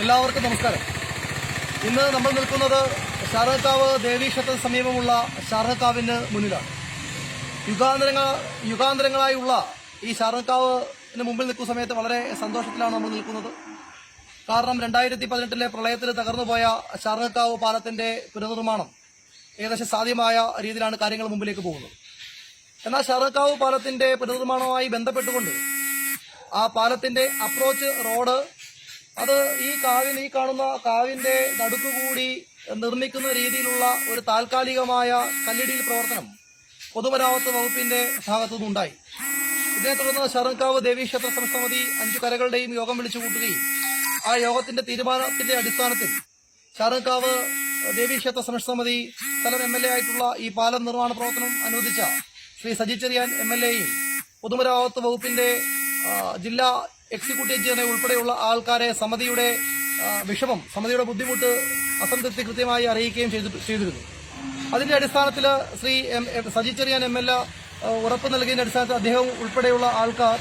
എല്ലാവർക്കും നമസ്കാരം. ഇന്ന് നമ്മൾ നിൽക്കുന്നത് ശാരദക്കാവ് ദേവീക്ഷേത്ര സമീപമുള്ള ശാരദക്കാവിന് മുന്നിലാണ്. യുഗാന്തരങ്ങൾ യുഗാന്തരങ്ങളായുള്ള ഈ ശാരദക്കാവിന് മുമ്പിൽ നിൽക്കുന്ന സമയത്ത് വളരെ സന്തോഷത്തിലാണ് നമ്മൾ നിൽക്കുന്നത്. കാരണം രണ്ടായിരത്തി പതിനെട്ടിലെ പ്രളയത്തിൽ തകർന്നുപോയ ശാരദക്കാവ് പാലത്തിന്റെ പുനർനിർമ്മാണം ഏകദേശം സാധ്യമായ രീതിയിലാണ് കാര്യങ്ങൾ മുമ്പിലേക്ക് പോകുന്നത്. എന്നാൽ ശാരദക്കാവ് പാലത്തിന്റെ പുനർനിർമ്മാണവുമായി ബന്ധപ്പെട്ടുകൊണ്ട് ആ പാലത്തിന്റെ അപ്രോച്ച് റോഡ് അത് ഈ കാവിൽ ഈ കാണുന്ന കാവിന്റെ നടുക്കുകൂടി നിർമ്മിക്കുന്ന രീതിയിലുള്ള ഒരു താൽക്കാലികമായ കല്ലിടിയിൽ പ്രവർത്തനം പൊതുമരാമത്ത് വകുപ്പിന്റെ ഭാഗത്തു നിന്നുണ്ടായി ഇതിനെ തുടർന്ന് ശരൺകാവ് ദേവീക്ഷേത്ര സമിതി അഞ്ചു കരകളുടെയും യോഗം വിളിച്ചു കൂട്ടുകയും ആ യോഗത്തിന്റെ തീരുമാനത്തിന്റെ അടിസ്ഥാനത്തിൽ ശാരൺകാവ് ദേവീക്ഷേത്ര സമിതി സ്ഥലം എം എൽ എ ആയിട്ടുള്ള ഈ പാലം നിർമ്മാണ പ്രവർത്തനം അനുവദിച്ച ശ്രീ സജി ചെറിയാൻ എം എൽ എയും പൊതുമരാമത്ത് വകുപ്പിന്റെ ജില്ലാ എക്സിക്യൂട്ടീവ് ജനറൽ ഉൾപ്പെടെയുള്ള ആൾക്കാരെ സമിതിയുടെ വിഷമം സമിതിയുടെ ബുദ്ധിമുട്ട് അസംതൃപ്തി കൃത്യമായി അറിയിക്കുകയും ചെയ്തിരുന്നു. അതിന്റെ അടിസ്ഥാനത്തിൽ Shri M Saji Cheriyan M L A ഉറപ്പ് നൽകിയതിന്റെ അടിസ്ഥാനത്തിൽ അദ്ദേഹം ഉൾപ്പെടെയുള്ള ആൾക്കാർ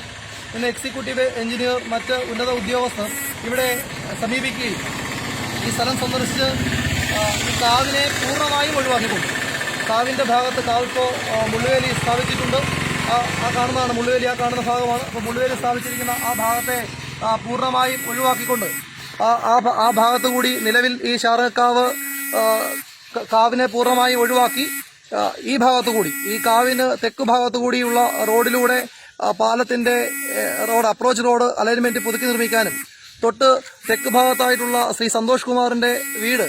ഇന്ന് എക്സിക്യൂട്ടീവ് എഞ്ചിനീയർ മറ്റ് ഉന്നത ഉദ്യോഗസ്ഥർ ഇവിടെ സമീപിക്കുകയും ഈ സ്ഥലം സന്ദർശിച്ച് ഈ കാവിനെ പൂർണമായും ഒഴിവാക്കിക്കൊണ്ടു കാവിന്റെ ഭാഗത്ത് കാവിപ്പോ മുള്ളുവേലി സ്ഥാപിച്ചിട്ടുണ്ട്. ആ കാണുന്നതാണ് മുള്ളുവേലി ആ കാണുന്ന ഭാഗമാണ്. അപ്പോൾ മുള്ളുവേലി സ്ഥാപിച്ചിരിക്കുന്ന ആ ഭാഗത്തെ പൂർണമായും ഒഴിവാക്കിക്കൊണ്ട് ആ ആ കൂടി നിലവിൽ ഈ ശാരകാവ് കാവിനെ പൂർണമായും ഒഴിവാക്കി ഈ ഭാഗത്തു കൂടി ഈ കാവിന് തെക്ക് ഭാഗത്തു കൂടിയുള്ള റോഡിലൂടെ പാലത്തിന്റെ റോഡ് അപ്രോച്ച് റോഡ് അലൈൻമെന്റ് പുതുക്കി നിർമ്മിക്കാനും തൊട്ട് തെക്ക് ഭാഗത്തായിട്ടുള്ള ശ്രീ സന്തോഷ് കുമാറിന്റെ വീട്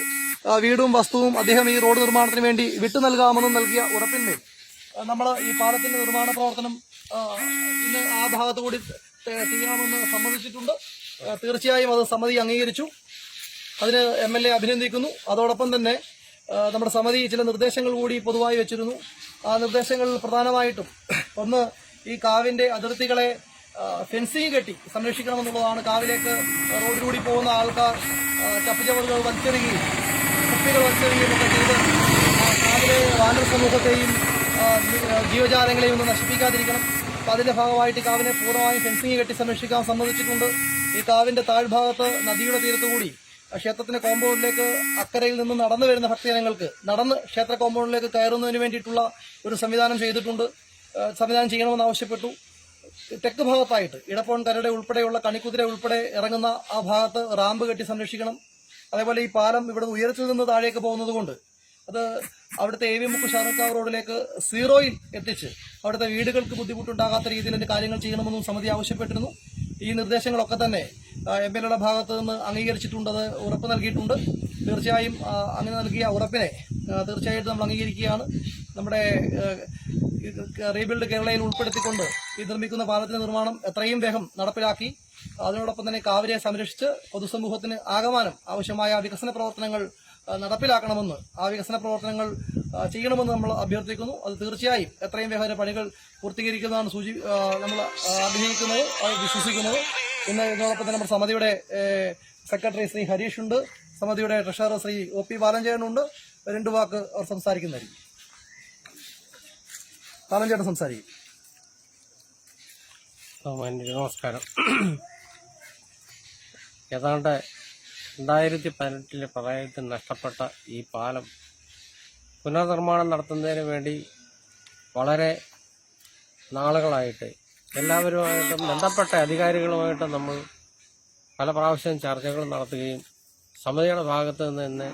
വീടും വസ്തുവും അദ്ദേഹം ഈ റോഡ് നിർമ്മാണത്തിന് വേണ്ടി വിട്ടു നൽകാമെന്നും നൽകിയ ഉറപ്പിന്മേൽ. നമ്മൾ ഈ പാലത്തിന്റെ നിർമ്മാണ പ്രവർത്തനം ഇന്ന് ആ ഭാഗത്തു കൂടി ചെയ്യണമെന്ന് സമ്മതിച്ചിട്ടുണ്ട്. തീർച്ചയായും അത് സമിതി അംഗീകരിച്ചു. അതിന് എം എൽ എ അഭിനന്ദിക്കുന്നു. അതോടൊപ്പം തന്നെ നമ്മുടെ സമിതി ചില നിർദ്ദേശങ്ങൾ കൂടി പൊതുവായി വെച്ചിരുന്നു. ആ നിർദ്ദേശങ്ങളിൽ പ്രധാനമായിട്ടും ഒന്ന് ഈ കാവിന്റെ അതിർത്തികളെ ഫെൻസിങ് കെട്ടി സംരക്ഷിക്കണമെന്നുള്ളതാണ്. കാവിലേക്ക് റോഡിലൂടി പോകുന്ന ആൾക്കാർ ചപ്പുചവറുകൾ വലിച്ചെറിയുകയും കുപ്പികൾ വലിച്ചെറിയുകയും ഒക്കെ ചെയ്ത് കാവിലെ വാനർ സമൂഹത്തെയും ജീവജാലങ്ങളെയും ഒന്നും നശിപ്പിക്കാതിരിക്കണം. അപ്പോൾ അതിന്റെ ഭാഗമായിട്ട് കാവിനെ പൂർണമായും ഫെൻസിങ് കെട്ടി സംരക്ഷിക്കാൻ സമ്മതിച്ചിട്ടുണ്ട്. ഈ കാവിന്റെ താഴ്ഭാഗത്ത് നദിയുടെ തീരത്തുകൂടി ക്ഷേത്രത്തിന്റെ കോമ്പൗണ്ടിലേക്ക് അക്കരയിൽ നിന്ന് നടന്നു വരുന്ന ഭക്തജനങ്ങൾക്ക് നടന്ന് ക്ഷേത്ര കോമ്പൗണ്ടിലേക്ക് കയറുന്നതിന് വേണ്ടിയിട്ടുള്ള ഒരു സംവിധാനം ചെയ്തിട്ടുണ്ട്. സംവിധാനം ചെയ്യണമെന്ന് ആവശ്യപ്പെട്ടു. തെക്ക് ഭാഗത്തായിട്ട് ഇടപ്പോൺ കരയുടെ ഉൾപ്പെടെയുള്ള കണിക്കുതിര ഉൾപ്പെടെ ഇറങ്ങുന്ന ആ ഭാഗത്ത് റാമ്പ് കെട്ടി സംരക്ഷിക്കണം. അതേപോലെ ഈ പാലം ഇവിടെ ഉയരത്തിൽ നിന്ന് താഴേക്ക് പോകുന്നത് കൊണ്ട് അത് അവിടുത്തെ എ വി മുക്ക് ഷാറുഖാവ് റോഡിലേക്ക് സീറോയിൽ എത്തിച്ച് അവിടുത്തെ വീടുകൾക്ക് ബുദ്ധിമുട്ടുണ്ടാകാത്ത രീതിയിൽ എന്റെ കാര്യങ്ങൾ ചെയ്യണമെന്നും സമിതി ആവശ്യപ്പെട്ടിരുന്നു. ഈ നിർദ്ദേശങ്ങളൊക്കെ തന്നെ എം എൽ എയുടെ ഭാഗത്ത് നിന്ന് അംഗീകരിച്ചിട്ടുണ്ട് അത് ഉറപ്പ് നൽകിയിട്ടുണ്ട്. തീർച്ചയായും അങ്ങനെ നൽകിയ ഉറപ്പിനെ തീർച്ചയായിട്ടും നമ്മൾ അംഗീകരിക്കുകയാണ്. നമ്മുടെ റീബിൽഡ് കേരളയിൽ ഉൾപ്പെടുത്തിക്കൊണ്ട് ഈ നിർമ്മിക്കുന്ന പാലത്തിന്റെ നിർമ്മാണം എത്രയും വേഗം നടപ്പിലാക്കി. അതിനോടൊപ്പം തന്നെ കാവിരിയെ സംരക്ഷിച്ച് പൊതുസമൂഹത്തിന് ആകമാനം ആവശ്യമായ വികസന പ്രവർത്തനങ്ങൾ നടപ്പിലാക്കണമെന്ന് ആ വികസന പ്രവർത്തനങ്ങൾ ചെയ്യണമെന്ന് നമ്മൾ അഭ്യർത്ഥിക്കുന്നു. അത് തീർച്ചയായും എത്രയും വേഗം പണികൾ പൂർത്തീകരിക്കുന്നതാണ് സൂചി നമ്മൾ ആഗ്രഹിക്കുന്നത് വിശ്വസിക്കുന്നത്. ഇന്ന് ഇതോടൊപ്പം തന്നെ നമ്മുടെ സമിതിയുടെ സെക്രട്ടറി ശ്രീ ഹരീഷ് ഉണ്ട്. സമിതിയുടെ ട്രഷറർ ശ്രീ ഒ പി ബാലഞ്ചേട്ടനുണ്ട് രണ്ടു വാക്ക് അവർ സംസാരിക്കുന്നതായിരിക്കും. ബാലഞ്ചേട്ടൻ സംസാരിക്കും. നമസ്കാരം. ഏതാണ്ട് രണ്ടായിരത്തി പതിനെട്ടിലെ പ്രളയത്തിൽ നഷ്ടപ്പെട്ട ഈ പാലം പുനർനിർമ്മാണം നടത്തുന്നതിന് വേണ്ടി വളരെ നാളുകളായിട്ട് എല്ലാവരുമായിട്ടും ബന്ധപ്പെട്ട അധികാരികളുമായിട്ട് നമ്മൾ പല പ്രാവശ്യം ചർച്ചകൾ നടത്തുകയും സമിതിയുടെ ഭാഗത്ത് നിന്ന് തന്നെ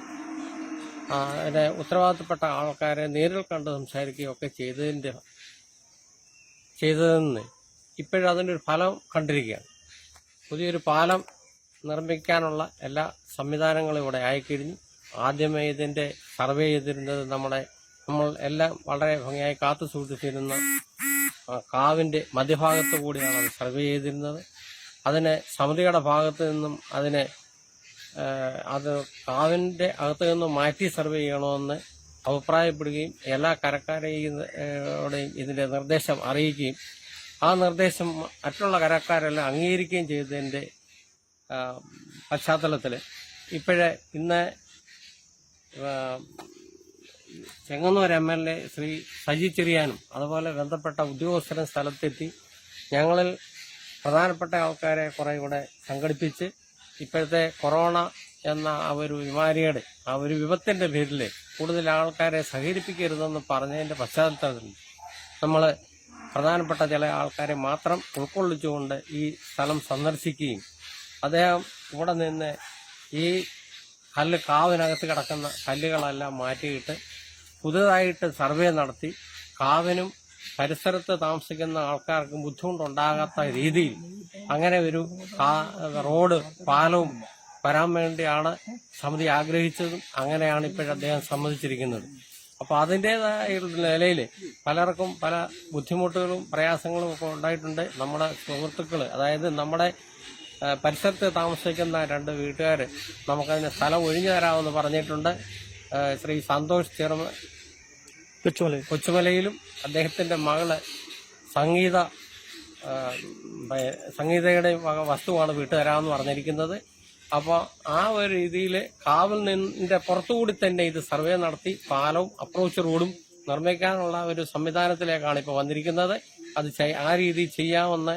അതിനെ ഉത്തരവാദിത്തപ്പെട്ട ആൾക്കാരെ നേരിൽ കണ്ട് സംസാരിക്കുകയും ഒക്കെ ചെയ്തതിന്റെ ചെയ്തതെന്ന് ഇപ്പോഴതിന്റെ ഒരു ഫലം കണ്ടിരിക്കുകയാണ്. പുതിയൊരു പാലം നിർമ്മിക്കാനുള്ള എല്ലാ സംവിധാനങ്ങളും ഇവിടെ ആയിക്കഴിഞ്ഞു. ആദ്യമേ ഇതിന്റെ സർവേ ചെയ്തിരുന്നത് നമ്മുടെ നമ്മൾ എല്ലാം വളരെ ഭംഗിയായി കാത്തു സൂക്ഷിച്ചിരുന്ന കാവിന്റെ മധ്യഭാഗത്ത് കൂടിയാണ് അത് സർവേ ചെയ്തിരുന്നത്. അതിനെ സമിതിയുടെ ഭാഗത്ത് നിന്നും അതിനെ അത് കാവിന്റെ അകത്ത് നിന്നും മാറ്റി സർവേ ചെയ്യണമെന്ന് അഭിപ്രായപ്പെടുകയും എല്ലാ കരക്കാരെയും ഇതിന്റെ നിർദ്ദേശം അറിയിക്കുകയും ആ നിർദ്ദേശം മറ്റുള്ള കരക്കാരെല്ലാം അംഗീകരിക്കുകയും ചെയ്തതിന്റെ പശ്ചാത്തലത്തിൽ ഇപ്പോഴേ ഇന്ന് Chengannur M L A Shri Saji ചെറിയാനും അതുപോലെ ബന്ധപ്പെട്ട ഉദ്യോഗസ്ഥരും സ്ഥലത്തെത്തി ഞങ്ങളിൽ പ്രധാനപ്പെട്ട ആൾക്കാരെ കുറേ കൂടെ സംഘടിപ്പിച്ച് ഇപ്പോഴത്തെ കൊറോണ എന്ന ആ ഒരു വിമാരിയുടെ ആ ഒരു വിപത്തിന്റെ പേരിൽ കൂടുതൽ ആൾക്കാരെ സഹകരിപ്പിക്കരുതെന്ന് പറഞ്ഞതിന്റെ പശ്ചാത്തലത്തിൽ നമ്മൾ പ്രധാനപ്പെട്ട ചില ആൾക്കാരെ മാത്രം ഉൾക്കൊള്ളിച്ചുകൊണ്ട് ഈ സ്ഥലം സന്ദർശിക്കുകയും അദ്ദേഹം ഇവിടെ നിന്ന് ഈ കല്ല് കാവിനകത്ത് കിടക്കുന്ന കല്ലുകളെല്ലാം മാറ്റിയിട്ട് പുതുതായിട്ട് സർവേ നടത്തി കാവിനും പരിസരത്ത് താമസിക്കുന്ന ആൾക്കാർക്ക് ബുദ്ധിമുട്ടുണ്ടാകാത്ത രീതിയിൽ അങ്ങനെ ഒരു റോഡ് പാലവും വരാൻ വേണ്ടിയാണ് സമിതി ആഗ്രഹിച്ചതും അങ്ങനെയാണ് ഇപ്പോഴും അദ്ദേഹം സമ്മതിച്ചിരിക്കുന്നത്. അപ്പോൾ അതിന്റെതായ നിലയിൽ പലർക്കും പല ബുദ്ധിമുട്ടുകളും പ്രയാസങ്ങളും ഒക്കെ ഉണ്ടായിട്ടുണ്ട്. നമ്മുടെ സുഹൃത്തുക്കൾ അതായത് നമ്മുടെ പരിസരത്ത് താമസിക്കുന്ന രണ്ട് വീട്ടുകാർ നമുക്കതിന് സ്ഥലം ഒഴിഞ്ഞു തരാമെന്ന് പറഞ്ഞിട്ടുണ്ട്. ശ്രീ സന്തോഷ് ചെറുമ കൊച്ചുമല കൊച്ചുമലയിലും അദ്ദേഹത്തിന്റെ മകൾ സംഗീത സംഗീതയുടെ വസ്തുവാണ് വിട്ടുതരാമെന്ന് പറഞ്ഞിരിക്കുന്നത്. അപ്പോൾ ആ ഒരു രീതിയിൽ കാവൽ നിന്നിന്റെ പുറത്തുകൂടി തന്നെ ഇത് സർവേ നടത്തി പാലവും അപ്രോച്ച് റോഡും നിർമ്മിക്കാനുള്ള ഒരു സംവിധാനത്തിലേക്കാണ് ഇപ്പോൾ വന്നിരിക്കുന്നത്. അത് ആ രീതി ചെയ്യാമെന്ന്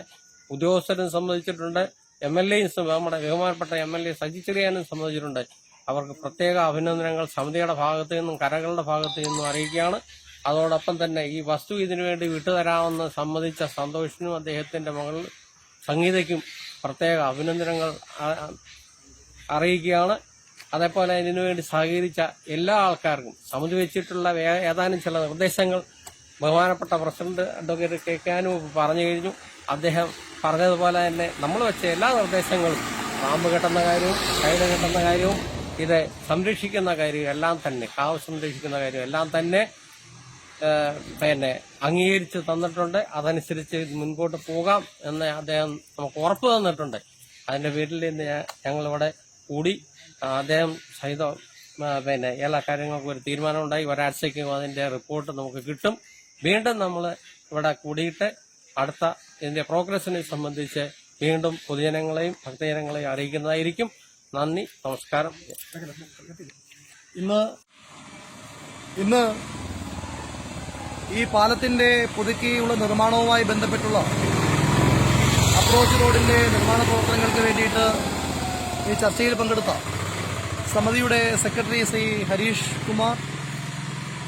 ഉദ്യോഗസ്ഥരും സമ്മതിച്ചിട്ടുണ്ട്. എം എൽ എയും നമ്മുടെ ബഹുമാനപ്പെട്ട എം എൽ എ സജി ചെറിയാനും സംബന്ധിച്ചിട്ടുണ്ട്. അവർക്ക് പ്രത്യേക അഭിനന്ദനങ്ങൾ സമിതിയുടെ ഭാഗത്തു നിന്നും കരകളുടെ ഭാഗത്തു നിന്നും അറിയിക്കുകയാണ്. അതോടൊപ്പം തന്നെ ഈ വസ്തു ഇതിനു വേണ്ടി വിട്ടുതരാമെന്ന് സംബന്ധിച്ച സന്തോഷിനും അദ്ദേഹത്തിന്റെ മകൾ സംഗീതയ്ക്കും പ്രത്യേക അഭിനന്ദനങ്ങൾ അറിയിക്കുകയാണ്. അതേപോലെ ഇതിനുവേണ്ടി സഹകരിച്ച എല്ലാ ആൾക്കാർക്കും സമിതി വെച്ചിട്ടുള്ള ഏതാനും ചില നിർദ്ദേശങ്ങൾ ബഹുമാനപ്പെട്ട പ്രസിഡന്റ് അഡ്വക്കേറ്റ് കെ കാനു പറഞ്ഞു കഴിഞ്ഞു. അദ്ദേഹം പറഞ്ഞതുപോലെ തന്നെ നമ്മൾ വെച്ച എല്ലാ നിർദ്ദേശങ്ങളും പാമ്പ് കെട്ടുന്ന കാര്യവും കൈഡ് കെട്ടുന്ന കാര്യവും ഇത് സംരക്ഷിക്കുന്ന കാര്യവും എല്ലാം തന്നെ കാവ് സംരക്ഷിക്കുന്ന കാര്യവും എല്ലാം തന്നെ പിന്നെ അംഗീകരിച്ച് തന്നിട്ടുണ്ട്. അതനുസരിച്ച് മുൻപോട്ട് പോകാം എന്ന് അദ്ദേഹം നമുക്ക് ഉറപ്പ് തന്നിട്ടുണ്ട്. അതിന്റെ പേരിൽ നിന്ന് ഞങ്ങളിവിടെ കൂടി. അദ്ദേഹം സഹിതം പിന്നെ എല്ലാ കാര്യങ്ങൾക്കും ഒരു തീരുമാനമുണ്ടായി. ഒരാഴ്ചയ്ക്കും അതിന്റെ റിപ്പോർട്ട് നമുക്ക് കിട്ടും. വീണ്ടും നമ്മൾ ഇവിടെ കൂടിയിട്ട് അടുത്ത ഇതിന്റെ പ്രോഗ്രസിനെ സംബന്ധിച്ച് വീണ്ടും പൊതുജനങ്ങളെയും ഭക്തജനങ്ങളെയും അറിയിക്കുന്നതായിരിക്കും. നന്ദി നമസ്കാരം. ഇന്ന് ഇന്ന് ഈ പാലത്തിന്റെ പുതുക്കിയുള്ള നിർമ്മാണവുമായി ബന്ധപ്പെട്ടുള്ള അപ്രോച്ച് റോഡിന്റെ നിർമ്മാണ പ്രവർത്തനങ്ങൾക്ക് വേണ്ടിയിട്ട് ഈ ചർച്ചയിൽ പങ്കെടുത്ത സമിതിയുടെ സെക്രട്ടറി ശ്രീ ഹരീഷ് കുമാർ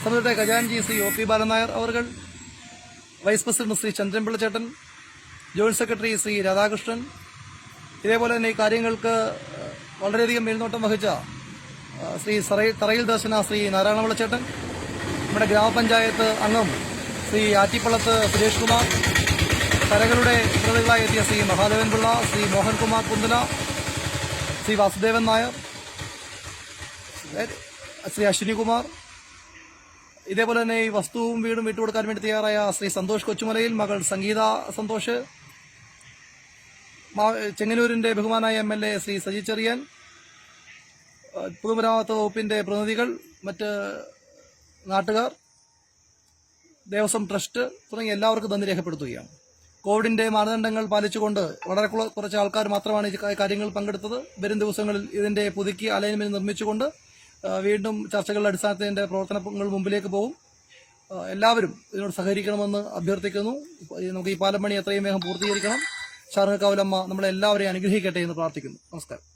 സമിതിയുടെ ഖജാൻജി ശ്രീ ഒ പി ബാലൻ നായർ അവർ വൈസ് പ്രസിഡന്റ് ശ്രീ ചന്ദ്രൻപിള്ള ചേട്ടൻ ജോയിന്റ് സെക്രട്ടറി ശ്രീ രാധാകൃഷ്ണൻ ഇതേപോലെ തന്നെ ഈ കാര്യങ്ങൾക്ക് വളരെയധികം മേൽനോട്ടം വഹിച്ച ശ്രീ തറയിൽ ദർശന ശ്രീ നാരായണപിള്ള ചേട്ടൻ നമ്മുടെ ഗ്രാമപഞ്ചായത്ത് അംഗം ശ്രീ ആറ്റിപ്പള്ളത്ത് സുരേഷ് കുമാർ കരകളുടെ പ്രതികളായി എത്തിയ ശ്രീ മഹാദേവൻ പിള്ള ശ്രീ മോഹൻകുമാർ കുന്തല ശ്രീ വാസുദേവൻ നായർ ശ്രീ അശ്വിനി കുമാർ ഇതേപോലെ തന്നെ ഈ വസ്തുവും വീടും വിട്ടുകൊടുക്കാൻ വേണ്ടി തയ്യാറായ ശ്രീ സന്തോഷ് കൊച്ചുമലയിൽ മകൾ സംഗീത സന്തോഷ് ചെങ്ങന്നൂരിന്റെ ബഹുമാനായ M L A Shri Saji Cheriyan പൊതുമരാമത്ത് വകുപ്പിന്റെ പ്രതിനിധികൾ മറ്റ് നാട്ടുകാർ ദേവസ്വം ട്രസ്റ്റ് തുടങ്ങി എല്ലാവർക്കും നന്ദി രേഖപ്പെടുത്തുകയാണ്. കോവിഡിന്റെ മാനദണ്ഡങ്ങൾ പാലിച്ചുകൊണ്ട് വളരെ കുറച്ച് ആൾക്കാർ മാത്രമാണ് ഈ കാര്യങ്ങൾ പങ്കെടുത്തത്. വരും ദിവസങ്ങളിൽ ഇതിന്റെ പുതുക്കി അലൈൻമെന്റ് നിർമ്മിച്ചുകൊണ്ട് വീണ്ടും ചർച്ചകളുടെ അടിസ്ഥാനത്തിൽ ഇതിന്റെ പ്രവർത്തനങ്ങൾ മുമ്പിലേക്ക് പോകും. എല്ലാവരും ഇതിനോട് സഹകരിക്കണമെന്ന് അഭ്യർത്ഥിക്കുന്നു. നമുക്ക് ഈ പാലം പണി എത്രയും വേഗം പൂർത്തീകരിക്കണം. ഷാർഹക്കാവിലമ്മ നമ്മളെല്ലാവരെയും അനുഗ്രഹിക്കട്ടെ എന്ന് പ്രാർത്ഥിക്കുന്നു. നമസ്കാരം.